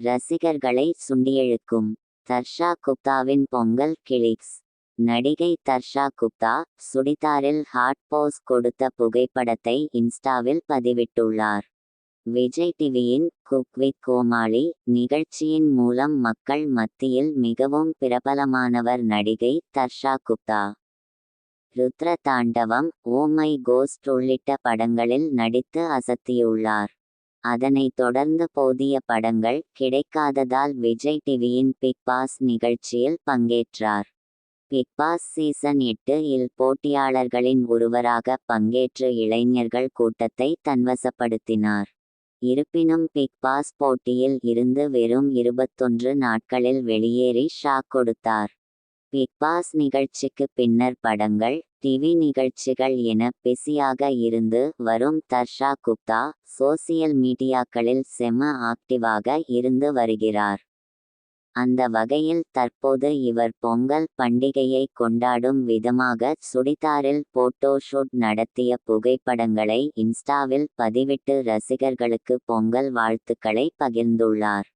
ரசிகர்களை சுண்டியெழுக்கும். தர்ஷா குப்தாவின் பொங்கல் கிளிக்ஸ். நடிகை தர்ஷா குப்தா சுடிதாரில் ஹாட் போஸ் கொடுத்த புகைப்படத்தை இன்ஸ்டாவில் பதிவிட்டுள்ளார். விஜய் டிவியின் குக் வித் கோமாளி நிகழ்ச்சியின் மூலம் மக்கள் மத்தியில் மிகவும் பிரபலமானவர் நடிகை தர்ஷா குப்தா. ருத்ர தாண்டவம் ஓமை கோஸ்ட் உள்ளிட்ட படங்களில் நடித்து அசத்தியுள்ளார். அதனைத் தொடர்ந்து போதிய படங்கள் கிடைக்காததால் விஜய் டிவியின் பிக் பாஸ் நிகழ்ச்சியில் பங்கேற்றார். பிக் பாஸ் சீசன் எட்டு இல் போட்டியாளர்களின் ஒருவராக பங்கேற்று இளைஞர்கள் கூட்டத்தை தன்வசப்படுத்தினார். இருப்பினும் பிக் பாஸ் போட்டியில் இருந்து வெறும் இருபத்தொன்று நாட்களில் வெளியேறி ஷாக் கொடுத்தார். பிக் பாஸ் நிகழ்ச்சிக்கு பின்னர் படங்கள் டிவி நிகழ்ச்சிகள் என பிஸியாக இருந்து வரும் தர்ஷா குப்தா சோசியல் மீடியாக்களில் செம ஆக்டிவாக இருந்து வருகிறார். அந்த வகையில் தற்போது இவர் பொங்கல் பண்டிகையை கொண்டாடும் விதமாக சுடிதாரில் போட்டோஷூட் நடத்திய புகைப்படங்களை இன்ஸ்டாவில் பதிவிட்டு ரசிகர்களுக்கு பொங்கல் வாழ்த்துக்களை பகிர்ந்துள்ளார்.